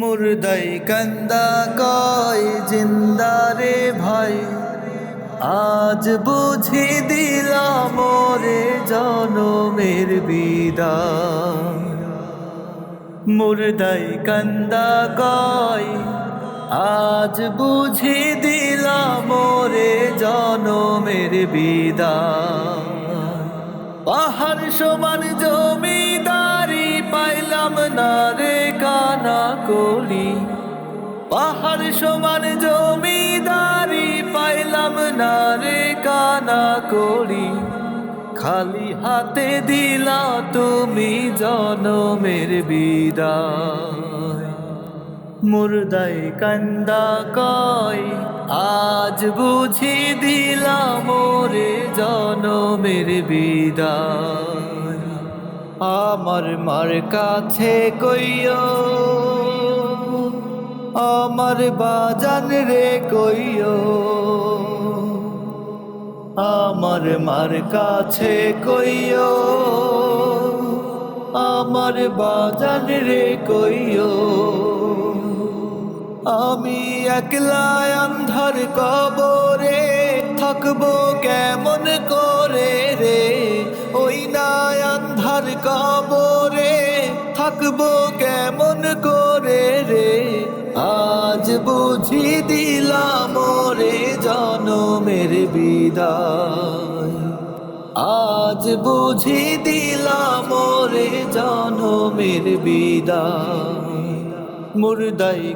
মুর্দাই কান্দা, কয় জিন্দারে ভাই। আজ বুঝি দিলাম মোরে জনমের বিদায়। মুর্দাই কান্দা, কয় আজ বুঝি দিলাম মোরে জনমের বিদায়। পাহাড় সমান জমিদারি করি পাহাড় সমান জমিদারি, পাইলাম না রে কানা করি খালি হাতে দিলা তুমি জনমের বিদায়। মুর্দাই কান্দা কয়, আজ বুঝি দিলাম মোরে জনমের বিদায়। আমার মার কাছে কইও আমার বাজান রে কইও। আমার মার কাছে কইও। আমার বাজান রে কইও। আমি একলা অন্ধার কবরে থাকব কেমন করে রে? ওই না অন্ধার কবরে থাকব কেমন করে বুঝি দিলাম রে জনমের বিদায়। আজ বুঝি দিলাম রে জনমের বিদায়। মুর্দাই